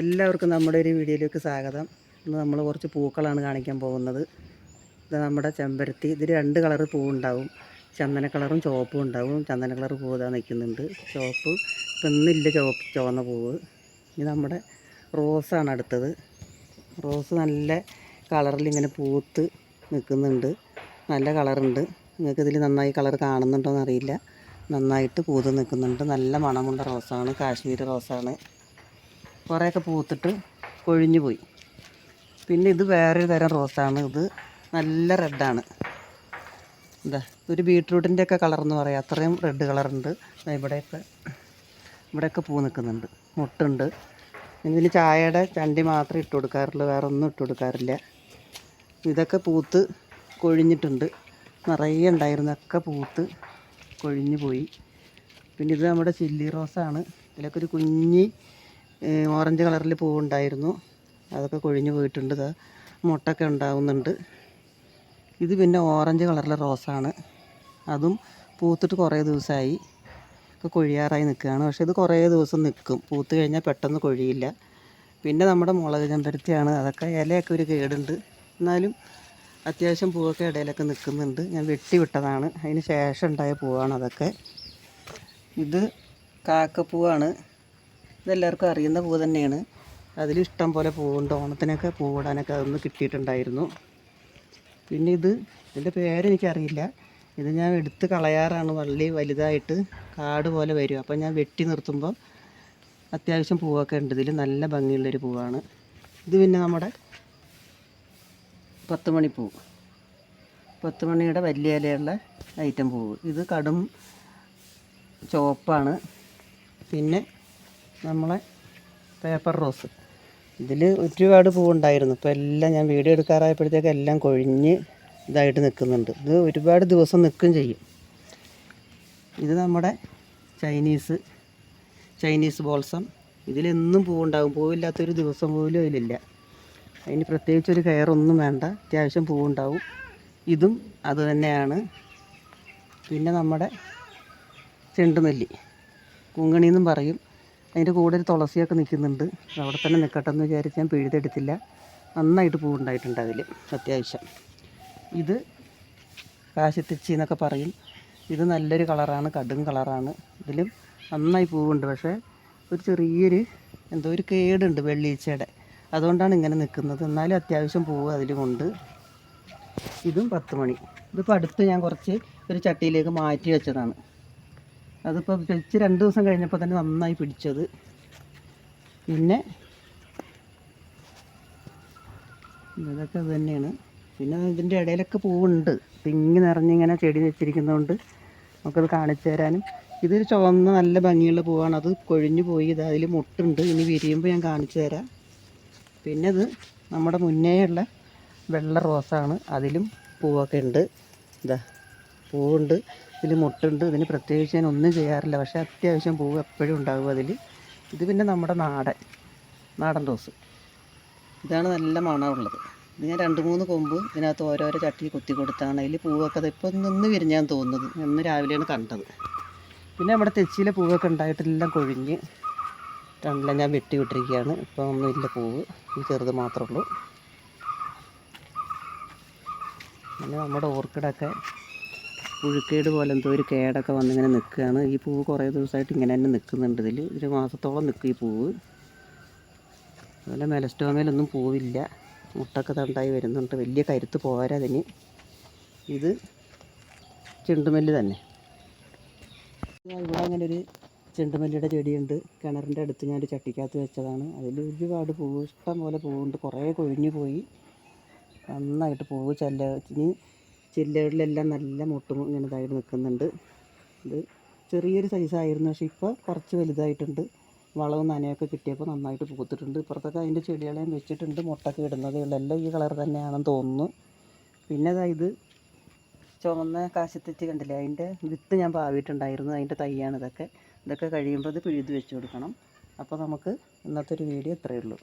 എല്ലാവർക്കും നമ്മുടെ ഒരു വീഡിയോയിലേക്ക് സ്വാഗതം. ഇന്ന് നമ്മൾ കുറച്ച് പൂക്കളാണ് കാണിക്കാൻ പോകുന്നത്. ഇത് നമ്മുടെ ചെമ്പരത്തി. ഇതിൽ രണ്ട് കളറ് പൂവുണ്ടാവും. ചന്ദന കളറും ചുവപ്പും ഉണ്ടാവും. ചന്ദന കളർ പൂവ് ഇതാ നിൽക്കുന്നുണ്ട്. ചുവപ്പ്. ഇന്നില്ല ചുവപ്പ് ചുവന്ന പൂവ്. ഇനി നമ്മുടെ റോസാണ് അടുത്തത്. റോസ് നല്ല കളറിൽ ഇങ്ങനെ പൂത്ത് നിൽക്കുന്നുണ്ട്. നല്ല കളറുണ്ട്. നിങ്ങൾക്ക് ഇതിൽ നന്നായി കളർ കാണുന്നുണ്ടോ എന്നറിയില്ല നന്നായിട്ട് പൂത്ത് നിൽക്കുന്നുണ്ട്. നല്ല മണമുള്ള റോസാണ്. കാശ്മീർ റോസാണ്. കുറേയൊക്കെ പൂത്തിട്ട് കൊഴിഞ്ഞു പോയി. പിന്നെ ഇത് വേറൊരു തരം റോസാണ്. ഇത് നല്ല റെഡാണ്. എന്താ ഒരു ബീട്രൂട്ടിന്റെ ഒക്കെ കളർ എന്ന് പറയാം. അത്രയും റെഡ് കളറുണ്ട്. ഇവിടെയൊക്കെ ഇവിടെയൊക്കെ പൂ നിൽക്കുന്നുണ്ട്. മുട്ടുണ്ട്. ഇതിന് ചായയുടെ ചണ്ടി മാത്രമേ ഇട്ട് കൊടുക്കാറുള്ളൂ. വേറെ ഒന്നും ഇട്ട് കൊടുക്കാറില്ല. ഇതൊക്കെ പൂത്ത് കൊഴിഞ്ഞിട്ടുണ്ട്. നിറയെ ഉണ്ടായിരുന്നൊക്കെ പൂത്ത് കൊഴിഞ്ഞു പോയി. പിന്നെ ഇത് നമ്മുടെ ചില്ലി റോസാണ്. ഇതിലൊക്കെ ഒരു കുഞ്ഞി ഓറഞ്ച് കളറിൽ പൂവുണ്ടായിരുന്നു. അതൊക്കെ കൊഴിഞ്ഞു പോയിട്ടുണ്ട്. ഇതാ മുട്ടൊക്കെ ഉണ്ടാവുന്നുണ്ട്. ഇത് പിന്നെ ഓറഞ്ച് കളറിലെ റോസാണ്. അതും പൂത്തിട്ട് കുറേ ദിവസമായി ഒക്കെ കൊഴിയാറായി നിൽക്കുകയാണ്. പക്ഷേ ഇത് കുറേ ദിവസം നിൽക്കും. പൂത്ത് കഴിഞ്ഞാൽ പെട്ടെന്ന് കൊഴിയില്ല. പിന്നെ നമ്മുടെ മുളക് ചെമ്പരത്തിയാണ്. അതൊക്കെ ഇലയൊക്കെ ഒരു കേടുണ്ട്. എന്നാലും അത്യാവശ്യം പൂവൊക്കെ ഇടയിലൊക്കെ നിൽക്കുന്നുണ്ട്. ഞാൻ വെട്ടിവിട്ടതാണ് അതിന് ശേഷം ഉണ്ടായ പൂവാണ് അതൊക്കെ. ഇത് കാക്കപ്പൂവാണ്. ഇതെല്ലാവർക്കും അറിയുന്ന പൂ തന്നെയാണ്. അതിൽ ഇഷ്ടം പോലെ പൂവുണ്ട്. ഓണത്തിനൊക്കെ പൂവിടാനൊക്കെ അതൊന്ന് കിട്ടിയിട്ടുണ്ടായിരുന്നു. പിന്നെ ഇത് ഇതിന്റെ പേരെനിക്കറിയില്ല ഇത് ഞാൻ എടുത്ത് കളയാറാണ്. വള്ളി വലുതായിട്ട് കാട് പോലെ വരും. അപ്പോൾ ഞാൻ വെട്ടി നിർത്തുമ്പോൾ അത്യാവശ്യം പൂവൊക്കെ ഉണ്ട്. ഇതിൽ നല്ല ഭംഗിയുള്ളൊരു പൂവാണ്. ഇത് പിന്നെ നമ്മുടെ പത്ത് മണിപ്പൂ പത്ത് മണിയുടെ വലിയ ഇലയുള്ള ഐറ്റം പൂവ്. ഇത് കടും ചുവപ്പാണ്. പിന്നെ നമ്മളെ പേപ്പർ റോസ്. ഇതിൽ ഒരുപാട് പൂവുണ്ടായിരുന്നു. ഇപ്പോൾ എല്ലാം ഞാൻ വീഡിയോ എടുക്കാറായപ്പോഴത്തേക്ക് എല്ലാം കൊഴിഞ്ഞ് ഇതായിട്ട് നിൽക്കുന്നുണ്ട്. ഇത് ഒരുപാട് ദിവസം നിൽക്കും ചെയ്യും. ഇത് നമ്മുടെ ചൈനീസ് ചൈനീസ് ബോൾസം. ഇതിലെന്നും പൂവുണ്ടാകും. പൂവില്ലാത്തൊരു ദിവസം പോലും അതിലില്ല. അതിന് പ്രത്യേകിച്ചൊരു കെയറൊന്നും വേണ്ട. അത്യാവശ്യം പൂവുണ്ടാവും. ഇതും അതുതന്നെയാണ് പിന്നെ നമ്മുടെ ചെണ്ടുമല്ലി കുങ്കണി എന്നും പറയും. അതിന്റെ കൂടെ ഒരു തുളസിയൊക്കെ നിൽക്കുന്നുണ്ട്. അവിടെ തന്നെ നിൽക്കട്ടെ എന്ന് വിചാരിച്ച് ഞാൻ പിഴുതെടുത്തില്ല. നന്നായിട്ട് പൂവുണ്ടായിട്ടുണ്ട് അതിൽ അത്യാവശ്യം. ഇത് കാശിത്തിച്ചി എന്നൊക്കെ പറയും. ഇത് നല്ലൊരു കളറാണ് കടും കളറാണ്. ഇതിലും നന്നായി പൂവുണ്ട്. പക്ഷേ ഒരു ചെറിയൊരു എന്തോ ഒരു കേടുണ്ട് വെള്ളീച്ചയുടെ. അതുകൊണ്ടാണ് ഇങ്ങനെ നിൽക്കുന്നത്. എന്നാലും അത്യാവശ്യം പൂവ് അതിലുമുണ്ട്. ഇതും പത്ത് മണി. ഇതിപ്പോൾ അടുത്ത് ഞാൻ കുറച്ച് ഒരു ചട്ടിയിലേക്ക് മാറ്റി വെച്ചതാണ്. അതിപ്പോൾ വെച്ച് രണ്ട് ദിവസം കഴിഞ്ഞപ്പോൾ തന്നെ നന്നായി പിടിച്ചത്. പിന്നെ ഇതൊക്കെ ഇത് തന്നെയാണ്. പിന്നെ ഇതിന്റെ ഇടയിലൊക്കെ പൂവുണ്ട്. തിങ്ങി നിറഞ്ഞിങ്ങനെ ചെടി വെച്ചിരിക്കുന്നതുകൊണ്ട് നമുക്കത് കാണിച്ചു തരാനും. ഇതൊരു ചുവന്ന നല്ല ഭംഗിയുള്ള പൂവാണ്. അത് കൊഴിഞ്ഞു പോയി. ഇത് അതിൽ മുട്ടുണ്ട്. ഇനി വിരിയുമ്പോൾ ഞാൻ കാണിച്ചു തരാം. പിന്നെ ഇത് നമ്മുടെ മുന്നേയുള്ള വെള്ള റോസാണ്. അതിലും പൂവൊക്കെ ഉണ്ട്. ഇതാ പൂവുണ്ട്. ഇതിൽ മുട്ടുണ്ട് ഇതിന് പ്രത്യേകിച്ച് ഞാൻ ഒന്നും ചെയ്യാറില്ല. പക്ഷേ അത്യാവശ്യം പൂവ് എപ്പോഴും ഉണ്ടാകും അതിൽ ഇത് പിന്നെ നമ്മുടെ നാടൻ നാടൻ റോസ്. ഇതാണ് നല്ല മണമുള്ളത്. ഇത് ഞാൻ രണ്ട് മൂന്ന് കൊമ്പ് ഇതിനകത്ത് ഓരോരോ ചട്ടി കുത്തി കൊടുത്താണ്. അതിൽ പൂവൊക്കെ അത് ഇപ്പോൾ നിന്ന് വിരിഞ്ഞാൻ തോന്നുന്നത്. ഇന്ന് രാവിലെയാണ് കണ്ടത്. പിന്നെ നമ്മുടെ തെച്ചിയിലെ പൂവൊക്കെ ഉണ്ടായിട്ടെല്ലാം കൊഴിഞ്ഞ് രണ്ടെല്ലാം ഞാൻ വെട്ടി വിട്ടിരിക്കുകയാണ്. ഇപ്പോൾ ഒന്നുമില്ല പൂവ്. ഈ ചെറുത് മാത്രമേ ഉള്ളൂ. പിന്നെ നമ്മുടെ ഓർക്കിഡൊക്കെ പുഴുക്കേട് പോലെ എന്തോ ഒരു കേടൊക്കെ വന്നിങ്ങനെ നിൽക്കുകയാണ്. ഈ പൂവ് കുറേ ദിവസമായിട്ട് ഇങ്ങനെ തന്നെ നിൽക്കുന്നുണ്ട് ഇതിൽ. ഒരു മാസത്തോളം നിൽക്കും ഈ പൂവ്. അതുപോലെ മെലസ്റ്റോമയിലൊന്നും പൂവില്ല. മുട്ടൊക്കെ തണ്ടായി വരുന്നുണ്ട്. വലിയ കരുത്ത് പോരാ അതിന്. ഇത് ചെണ്ടുമല്ലി തന്നെ. ഇവിടെ അങ്ങനെ ഒരു ചെണ്ടുമല്ലിയുടെ ചെടിയുണ്ട്. കിണറിന്റെ അടുത്ത് ഞാനൊരു ചട്ടിക്കകത്ത് വെച്ചതാണ്. അതിൽ ഒരുപാട് പൂവ് ഇഷ്ടം പോലെ പൂവുണ്ട്. കുറേ കൊഴിഞ്ഞു പോയി. നന്നായിട്ട് പൂവ് ചെല്ല ഇനി ചില്ലകളിലെല്ലാം നല്ല മുട്ടും ഇങ്ങനെ ഇതായിട്ട് നിൽക്കുന്നുണ്ട്. ഇത് ചെറിയൊരു സൈസായിരുന്നു പക്ഷേ ഇപ്പോൾ കുറച്ച് വലുതായിട്ടുണ്ട്. വളവും നനയൊക്കെ കിട്ടിയപ്പോൾ നന്നായിട്ട് പൂത്തിട്ടുണ്ട്. ഇപ്പുറത്തൊക്കെ അതിന്റെ ചെടികളെയും വെച്ചിട്ടുണ്ട് മുട്ടൊക്കെ ഇടുന്നതേ. ഉള്ളൂ എല്ലാം ഈ കളർ തന്നെയാണെന്ന് തോന്നുന്നു. പിന്നെ ഇത് ചുവന്ന കാശത്തെച്ച് കണ്ടില്ലേ? അതിന്റെ വിത്ത് ഞാൻ പാവിയിട്ടുണ്ടായിരുന്നു അതിന്റെ തൈയാണ് ഇതൊക്കെ. ഇതൊക്കെ കഴിയുമ്പോൾ ഇത് പിഴുത് വെച്ച് കൊടുക്കണം. അപ്പോൾ നമുക്ക് ഇന്നത്തെ ഒരു വീഡിയോ ഇത്രയേ ഉള്ളൂ.